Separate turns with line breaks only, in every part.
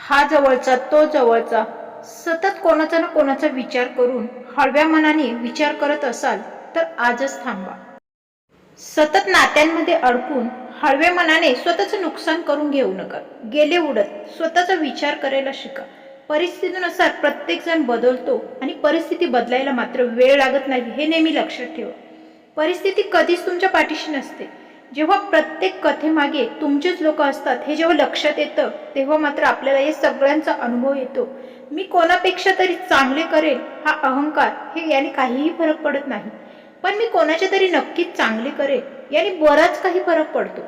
हा जवळचा तो जवळचा सतत कोणाचा ना कोणाचा विचार करून हळव्या मनाने विचार करत असाल तर आजच थांबा. सतत नात्यांमध्ये अडकून हळव्या मनाने स्वतःचं नुकसान करून घेऊ नका. गेले उडत स्वतःचा विचार करायला शिका. परिस्थितीनुसार प्रत्येक जण बदलतो आणि परिस्थिती बदलायला मात्र वेळ लागत नाही हे नेहमी लक्षात ठेवा. परिस्थिती कधीच तुमच्या पाठीशी नसते. जेव्हा प्रत्येक कथेमागे तुमचेच लोक असतात हे जेव्हा लक्षात येतं तेव्हा मात्र आपल्याला या सगळ्यांचा अनुभव येतो. मी कोणापेक्षा तरी चांगले करेल हा अहंकार हे याने काहीही फरक पडत नाही. पण मी कोणाच्या तरी नक्कीच चांगले करेल याने बराच काही फरक पडतो.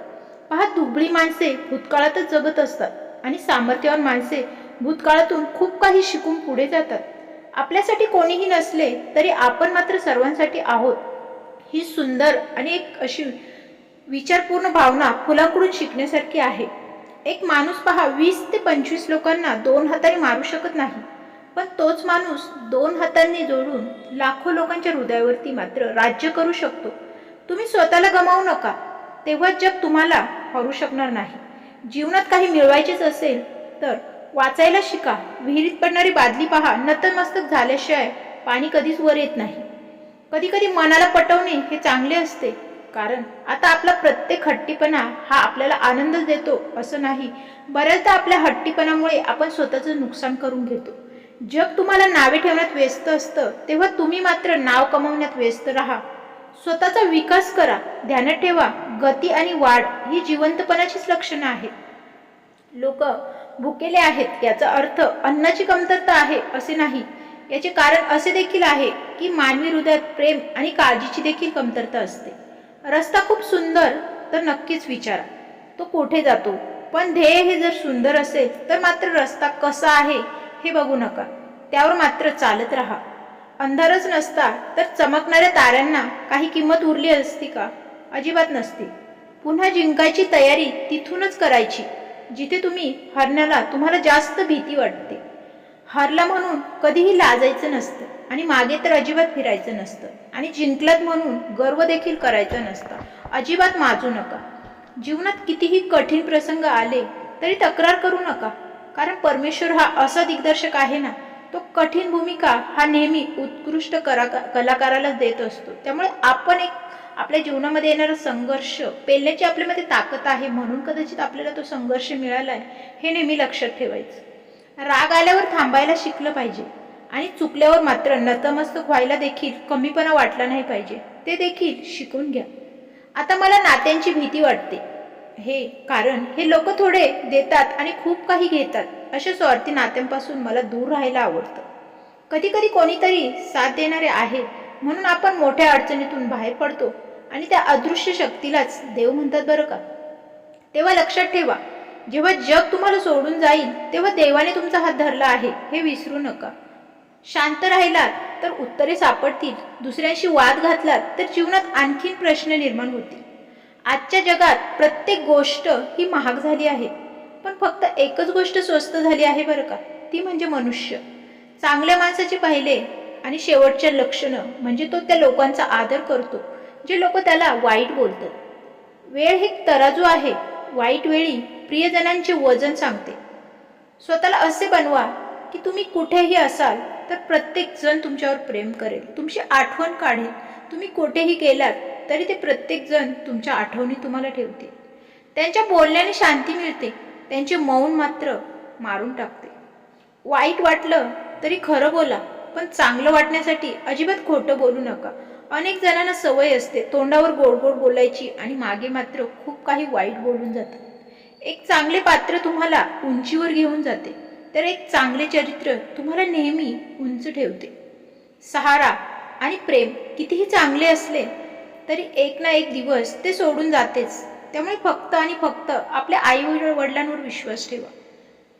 पहा दुबळी माणसे भूतकाळातच जगत असतात आणि सामर्थ्यवान माणसे भूतकाळातून खूप काही शिकून पुढे जातात. आपल्यासाठी कोणीही नसले तरी आपण मात्र सर्वांसाठी आहोत. ही सुंदर आणि एक अशी विचारपूर्ण भावना फुलांकडून शिकण्यासारखी आहे. एक माणूस पहा वीस ते पंचवीस लोकांना दोन हाताने मारू शकत नाही. पण तोच माणूस दोन हातांनी जोडून लाखो लोकांच्या हृदयावरती मात्र राज्य करू शकतो. तुम्ही स्वतःला गमावू नका. तेव्हा जग तुम्हाला हरू शकणार नाही. जीवनात काही मिळवायचेच असेल तर वाचायला शिका. विहिरीत पडणारी बादली पहा. नतमस्तक झाल्याशिवाय पाणी कधीच वर येत नाही. कधी कधी मनाला पटवणे हे चांगले असते. कारण आता आपला प्रत्येक हट्टीपणा हा आपल्याला आनंदच देतो असं नाही. बऱ्याचदा आपल्या हट्टीपणामुळे आपण स्वतःचं नुकसान करून घेतो. जग तुम्हाला नावे ठेवण्यात व्यस्त असतं तेव्हा तुम्ही मात्र नाव कमवण्यात व्यस्त राहा. स्वतःचा विकास करा ध्यानात ठेवा गती आणि वाढ ही जिवंतपणाचीच लक्षणं आहेत. लोक भुकेले आहेत याचा अर्थ अन्नाची कमतरता आहे असे नाही. याचे कारण असे देखील आहे की मानवी हृदयात प्रेम आणि काळजीची देखील कमतरता असते. रस्ता खूप सुंदर तर नक्कीच विचारा. तो कुठे जातो? पण ध्येय हे जर सुंदर असेल तर मात्र रस्ता कसा आहे हे बघू नका. त्यावर मात्र चालत राहा. अंधारच नसता तर चमकणाऱ्या ताऱ्यांना काही किंमत उरली असती का? अजिबात नसती. पुन्हा जिंकायची तयारी तिथूनच करायची जिथे तुम्ही हरण्याला तुम्हाला जास्त भीती वाटते. हरला म्हणून कधीही लाजायचं नसतं. आणि मागे तर अजिबात फिरायचं नसतं. आणि जिंकलात म्हणून गर्व देखील करायचा नसता. अजिबात माजू नका. जीवनात कितीही कठीण प्रसंग आले तरी तक्रार करू नका. कारण परमेश्वर हा असा दिग्दर्शक आहे ना तो कठीण भूमिका हा नेहमी उत्कृष्ट करा कलाकारालाच देत असतो. त्यामुळे आपण एक आपल्या जीवनामध्ये येणारा संघर्ष पेलण्याची आपल्यामध्ये ताकद आहे म्हणून कदाचित आपल्याला तो संघर्ष मिळाला आहे हे नेहमी लक्षात ठेवायचं. राग आल्यावर थांबायला शिकलं पाहिजे. आणि चुकल्यावर मात्र नतमस्तक व्हायला देखील कमीपणा वाटला नाही पाहिजे. ते देखील शिकून घ्या. आता मला नात्यांची भीती वाटते. हे कारण हे लोक थोडे देतात आणि खूप काही घेतात अशा स्वार्थी नात्यांपासून मला दूर राहायला आवडतं. कधी कधी कोणीतरी साथ देणारे आहे म्हणून आपण मोठ्या अडचणीतून बाहेर पडतो आणि त्या अदृश्य शक्तीलाच देव म्हणतात बरं का? तेव्हा लक्षात ठेवा जेव्हा जग तुम्हाला सोडून जाईल तेव्हा देवाने तुमचा हात धरला आहे हे विसरू नका. शांत राहिलात तर उत्तरे सापडतील. दुसऱ्यांशी वाद घातलात तर जीवनात आणखीन प्रश्न निर्माण होतील. आजच्या जगात प्रत्येक गोष्ट ही महाग झाली आहे. पण फक्त एकच गोष्ट स्वस्त झाली आहे बरं का? ती म्हणजे मनुष्य. चांगल्या माणसाचे पाहिले आणि शेवटच्या लक्षणं म्हणजे तो त्या लोकांचा आदर करतो जे लोक त्याला वाईट बोलतात. वेळ हे तराजू आहे. वाईट वेळी प्रियजनांचे वजन सांगते. स्वतःला असे बनवा की तुम्ही कुठेही असाल तर प्रत्येक जण तुमच्यावर प्रेम करेल. तुमची आठवण काढेल. तुम्ही कुठेही गेलात तरी ते प्रत्येकजण तुमच्या आठवणी तुम्हाला ठेवतील. त्यांच्या बोलण्याने शांती मिळते. त्यांचे मौन मात्र मारून टाकते. वाईट वाटलं तरी खरं बोला पण चांगलं वाटण्यासाठी अजिबात खोटं बोलू नका. अनेक जणांना सवय असते तोंडावर गोड गोड बोलायची आणि मागे मात्र खूप काही वाईट बोलून जातात एक चांगले पात्र तुम्हाला उंचीवर घेऊन जाते. तर एक चांगले चरित्र तुम्हाला नेहमी उंच ठेवते. सहारा आणि प्रेम कितीही चांगले असले तरी एक ना एक दिवस ते सोडून जातेच. त्यामुळे फक्त आणि फक्त आपल्या आई वडिलांवर विश्वास ठेवा.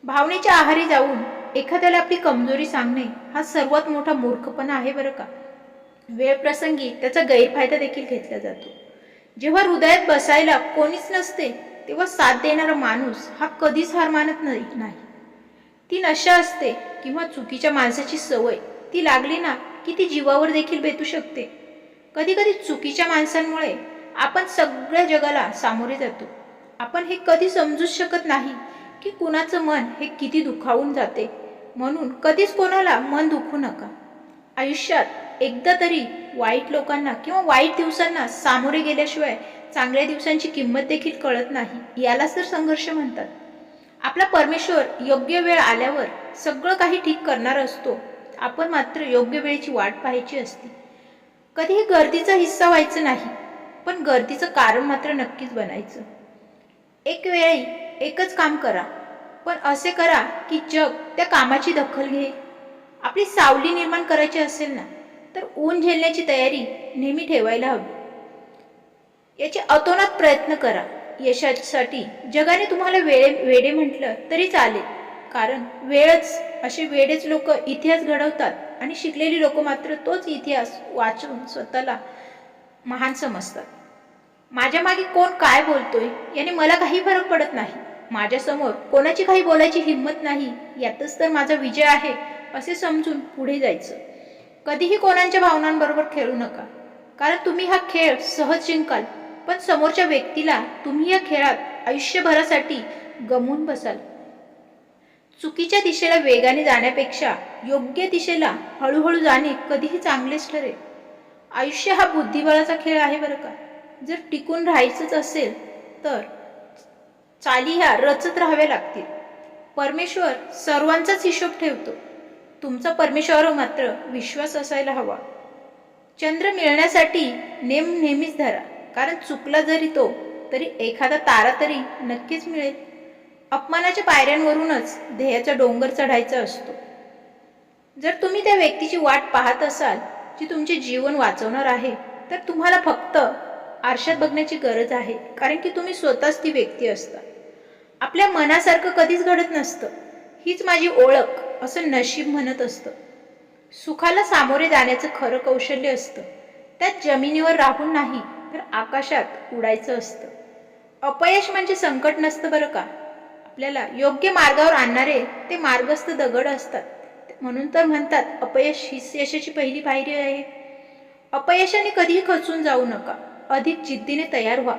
भावनेच्या आहारी जाऊन एखाद्याला आपली कमजोरी सांगणे हा सर्वात मोठा मूर्खपणा आहे बरं का? वेळ प्रसंगी त्याचा गैरफायदा देखील घेतला जातो. जेव्हा हृदयात बसायला कोणीच नसते तेव्हा साथ देणारा माणूस हा कधीच हार मानत नाही नाही. ती नशा असते किंवा चुकीच्या माणसाची सवय ती लागली ना की ती जीवावर देखील बेतू शकते. कधीकधी चुकीच्या माणसांमुळे आपण सगळ्या जगाला सामोरे जातो. आपण हे कधी समजूच शकत नाही की कुणाचं मन हे किती दुखावून जाते. म्हणून कधीच कोणाला मन दुखू नका. आयुष्यात एकदा तरी वाईट लोकांना किंवा वाईट दिवसांना सामोरे गेल्याशिवाय चांगल्या दिवसांची किंमत देखील कळत नाही यालाच तर संघर्ष म्हणतात. आपला परमेश्वर योग्य वेळ आल्यावर सगळं काही ठीक करणार असतो. आपण मात्र योग्य वेळेची वाट पाहायची असते. कधीही गर्दीचा हिस्सा व्हायचं नाही पण गर्दीचं कारण मात्र नक्कीच बनायचं. एक वेळी एकच काम करा पण असे करा की जग त्या कामाची दखल घे आपली सावली निर्माण करायची असेल ना तर ऊन झेलण्याची तयारी नेहमी ठेवायला हवी. याचे अतोनात प्रयत्न करा. यशासाठी. जगाने तुम्हाला वेळे वेडे म्हटलं तरी चालेल. कारण वेळच असे वेडेच लोक इतिहास घडवतात आणि शिकलेली लोक मात्र तोच इतिहास वाचून स्वतःला महान समजतात. माझ्या मागे कोण काय बोलतोय याने मला काही फरक पडत नाही. माझ्यासमोर कोणाची काही बोलायची हिंमत नाही यातच तर माझा विजय आहे असे समजून पुढे जायचं. कधीही कोणाच्या भावनांबरोबर खेळू नका. कारण तुम्ही हा खेळ सहज जिंकाल पण समोरच्या व्यक्तीला तुम्ही या खेळात आयुष्यभरासाठी गमवून बसाल. चुकीच्या दिशेला वेगाने जाण्यापेक्षा योग्य दिशेला हळूहळू जाणे कधीही चांगलेच ठरेल. आयुष्य हा बुद्धिबळाचा खेळ आहे बरं का? जर टिकून राहायचंच असेल तर चाली ह्या रचत राहाव्या लागतील. परमेश्वर सर्वांचाच हिशोब ठेवतो. तुमचा परमेश्वरावर मात्र विश्वास असायला हवा. चंद्र मिळण्यासाठी नेम नेहमीच धरा. कारण चुकला जरी तो तरी एखादा तारा तरी नक्कीच मिळेल. अपमानाच्या पायऱ्यांवरूनच ध्येयाचा डोंगर चढायचा असतो. जर तुम्ही त्या व्यक्तीची वाट पाहत असाल जी तुमचे जीवन वाचवणार आहे तर तुम्हाला फक्त आरशात बघण्याची गरज आहे कारण की तुम्ही स्वतःच ती व्यक्ती असता. आपल्या मनासारखं कधीच घडत नसतं. हीच माझी ओळख असं नशीब म्हणत असतं. सुखाला सामोरे जाण्याचं खरं कौशल्य असतं. त्यात जमिनीवर राहून नाही तर आकाशात उडायचं असतं. अपयश म्हणजे संकट नसतं बरं का? आपल्याला योग्य मार्गावर आणणारे ते मार्गस्थ दगड असतात. म्हणून तर म्हणतात अपयश हीच यशाची पहिली पायरी आहे. अपयशाने कधीही खचून जाऊ नका. अधिक जिद्दीने तयार व्हा.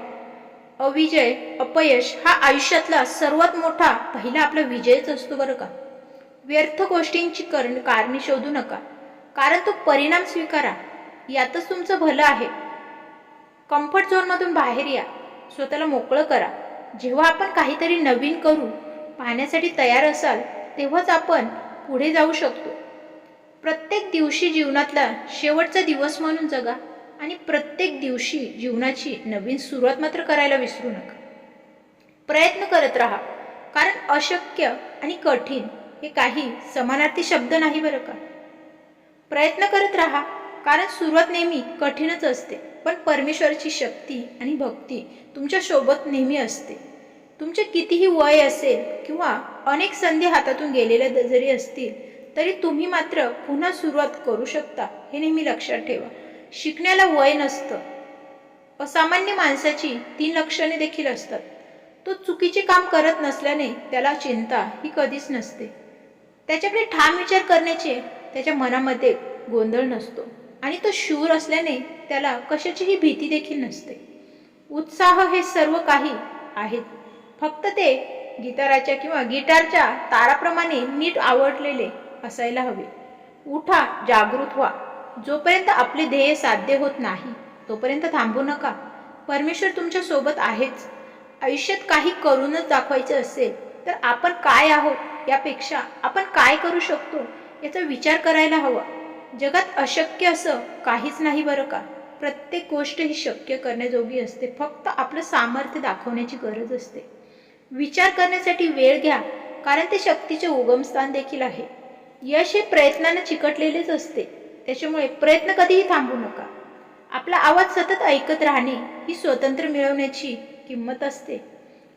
अविजय अपयश हा आयुष्यातला सर्वात मोठा पहिला आपला विजयच असतो बरं का? व्यर्थ गोष्टींची करण कारणे शोधू नका. कारण तो परिणाम स्वीकारा. यातच तुमचं भलं आहे. कम्फर्ट झोनमधून बाहेर या. स्वतःला मोकळं करा. जेव्हा आपण काहीतरी नवीन करू पाहण्यासाठी तयार असाल तेव्हाच आपण पुढे जाऊ शकतो. प्रत्येक दिवशी जीवनातला शेवटचा दिवस म्हणून जगा आणि प्रत्येक दिवशी जीवनाची नवीन सुरुवात मात्र करायला विसरू नका. प्रयत्न करत राहा कारण अशक्य आणि कठीण हे काही समानार्थी शब्द नाही बरं का? प्रयत्न करत राहा कारण सुरुवात नेहमी कठीणच असते पण परमेश्वराची शक्ती आणि भक्ती तुमच्यासोबत नेहमी असते. तुमचे कितीही वय असेल किंवा अनेक संधी हातातून गेलेल्या जरी असतील तरी तुम्ही मात्र पुन्हा सुरुवात करू शकता हे नेहमी लक्षात ठेवा. शिकण्याला वय नसतं. असामान्य माणसाची तीन लक्षणे देखील असतात. तो चुकीचे काम करत नसल्याने त्याला चिंता ही कधीच नसते. त्याच्याकडे ठाम विचार करण्याचे त्याच्या मनामध्ये गोंधळ नसतो. आणि तो शूर असल्याने त्याला कशाचीही भीती देखील नसते. उत्साह हे सर्व काही आहेत. फक्त ते गिटाराच्या किंवा गिटारच्या ताराप्रमाणे नीट आवडलेले असायला हवे. उठा जागृत व्हा. जोपर्यंत आपले ध्येय साध्य होत नाही तोपर्यंत थांबू नका. परमेश्वर तुमच्यासोबत आहेच. आयुष्यात काही करूनच दाखवायचं असेल तर आपण काय आहोत यापेक्षा आपण काय करू शकतो याचा विचार करायला हवा. जगात अशक्य असं काहीच नाही बरं का? प्रत्येक गोष्ट ही शक्य करण्याजोगी असते. फक्त आपलं सामर्थ्य दाखवण्याची गरज असते. विचार करण्यासाठी वेळ घ्या कारण ते शक्तीचे उगमस्थान देखील आहे. यश हे प्रयत्नानं चिकटलेलेच असते. त्याच्यामुळे प्रयत्न कधीही थांबू नका. आपला आवाज सतत ऐकत राहणे ही स्वतंत्र मिळवण्याची किंमत असते.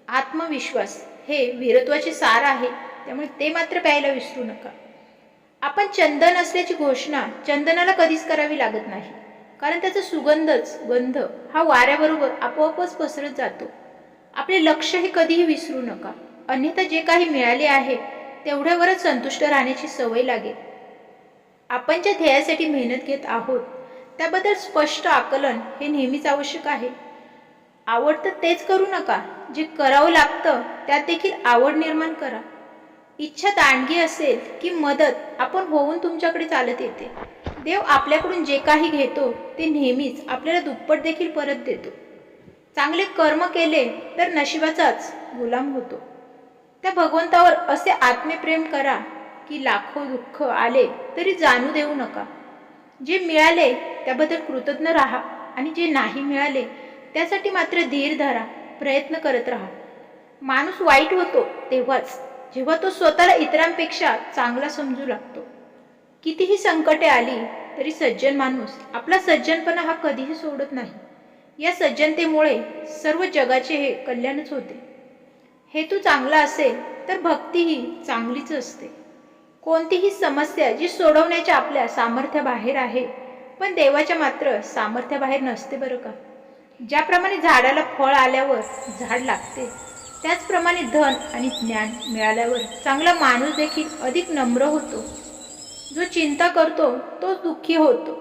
आत्मविश्वास हे वीरत्वाचे सार आहे. त्यामुळे ते मात्र प्यायला विसरू नका. आपण चंदन असल्याची घोषणा चंदनाला कधीच करावी लागत नाही. कारण त्याचा सुगंधच गंध हा वाऱ्याबरोबर आपोआपच पसरत जातो. आपले लक्ष हे कधीही विसरू नका. अन्यथा जे काही मिळाले आहे तेवढ्यावरच संतुष्ट राहण्याची सवय लागेल. आपण ज्या ध्येयासाठी मेहनत घेत आहोत त्याबद्दल स्पष्ट आकलन हे नेहमीच आवश्यक आहे. आवडतं तेच करू नका. जे करावं लागतं त्यात देखील आवड निर्माण करा. इच्छा दांडगी असेल की मदत आपण होऊन तुमच्याकडे चालत येते. देव आपल्याकडून जे काही घेतो ते नेहमीच आपल्याला दुप्पट देखील परत देतो. चांगले कर्म केले तर नशिबाचाच गुलाम होतो. त्या भगवंतावर असे आत्मप्रेम करा की लाखो दुःख आले तरी जाणू देऊ नका. जे मिळाले त्याबद्दल कृतज्ञ राहा आणि जे नाही मिळाले त्यासाठी मात्र धीर धरा प्रयत्न करत राहा. माणूस वाईट होतो तेव्हाच जेव्हा तो स्वतःला इतरांपेक्षा चांगला समजू लागतो. कितीही संकटे आली तरी सज्जन माणूस आपला सज्जनपणा हा कधीही सोडत नाही. या सज्जनतेमुळे सर्व जगाचे हे कल्याणच होते. हेतू चांगला असेल तर भक्तीही चांगलीच असते. कोणतीही समस्या जी सोडवण्याच्या आपल्या सामर्थ्याबाहेर आहे पण देवाच्या मात्र सामर्थ्याबाहेर नसते बरं का? ज्याप्रमाणे झाडाला फळ आल्यावर झाड लागते त्याचप्रमाणे धन आणि ज्ञान मिळाल्यावर चांगला माणूस देखील अधिक नम्र होतो. जो चिंता करतो तो दुःखी होतो.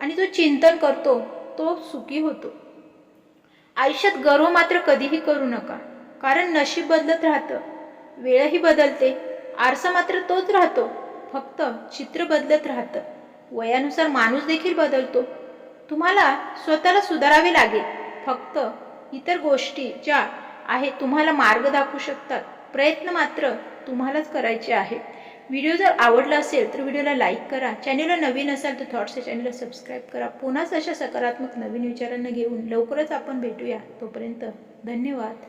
आणि जो चिंतन करतो तो सुखी होतो. आयुष्यात गर्व मात्र कधीही करू नका. कारण नशीब बदलत राहतं. वेळही बदलते. आरसा मात्र तोच राहतो. फक्त चित्र बदलत राहतं. वयानुसार माणूस देखील बदलतो. तुम्हाला स्वतःला सुधारावे लागेल. फक्त इतर गोष्टी ज्या आहे तुम्हाला मार्ग दाखवू शकतात. प्रयत्न मात्र तुम्हालाच करायचे आहे व्हिडिओ जर आवडला असेल तर व्हिडिओला लाईक करा. चॅनलला नवीन असाल तर थॉट्सच्या चॅनलला सबस्क्राईब करा. पुन्हाच अशा सकारात्मक नवीन विचारांना घेऊन लवकरच आपण भेटूया. तोपर्यंत धन्यवाद.